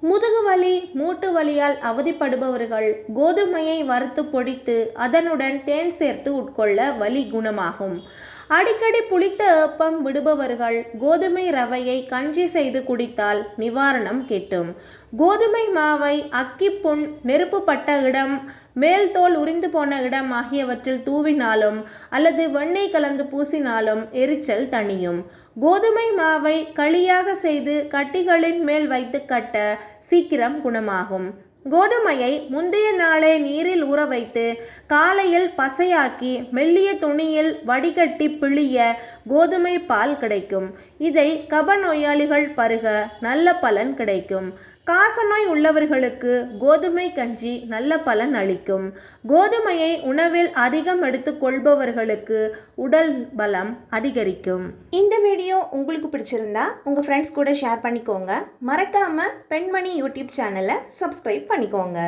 முதுகு வலி மூட்டு வலியால் அவதிப்படுபவர்கள் கோதுமையை வறுத்து பொடித்து அதனுடன் தேன் சேர்த்து உட்கொள்ள வலி குணமாகும். அடிக்கடி புளித்த ஏப்பம் விடுபவர்கள் கோதுமை ரவையை கஞ்சி செய்து குடித்தால் நிவாரணம் கிட்டும். கோதுமை மாவை அக்கிப்புண் நெருப்புப்பட்ட இடம் மேல் தோல் உறிந்து போன இடம் ஆகியவற்றில் தூவினாலும் அல்லது வெண்ணெய் கலந்து பூசினாலும் எரிச்சல் தணியும். கோதுமை மாவை களியாக செய்து கட்டிகளின் மேல் வைத்து கட்ட சீக்கிரம் குணமாகும். கோதுமையை முந்தைய நாளே நீரில் ஊற வைத்து காலையில் பசையாக்கி மெல்லிய துணியில் வடிகட்டி பிழிய கோதுமை பால் கிடைக்கும். இதை கப நோயாளிகள் பருக நல்ல பலன் கிடைக்கும். காசநோய் உள்ளவர்களுக்கு கோதுமை கஞ்சி நல்ல பலன் அளிக்கும். கோதுமையை உணவில் அதிகம் எடுத்துக்கொள்பவர்களுக்கு உடல் பலம் அதிகரிக்கும். இந்த வீடியோ உங்களுக்கு பிடிச்சிருந்தா உங்கள் ஃப்ரெண்ட்ஸ் கூட ஷேர் பண்ணிக்கோங்க. மறக்காமல் பெண்மணி யூடியூப் சேனலை சப்ஸ்கிரைப் பண்ணிக்கோங்க.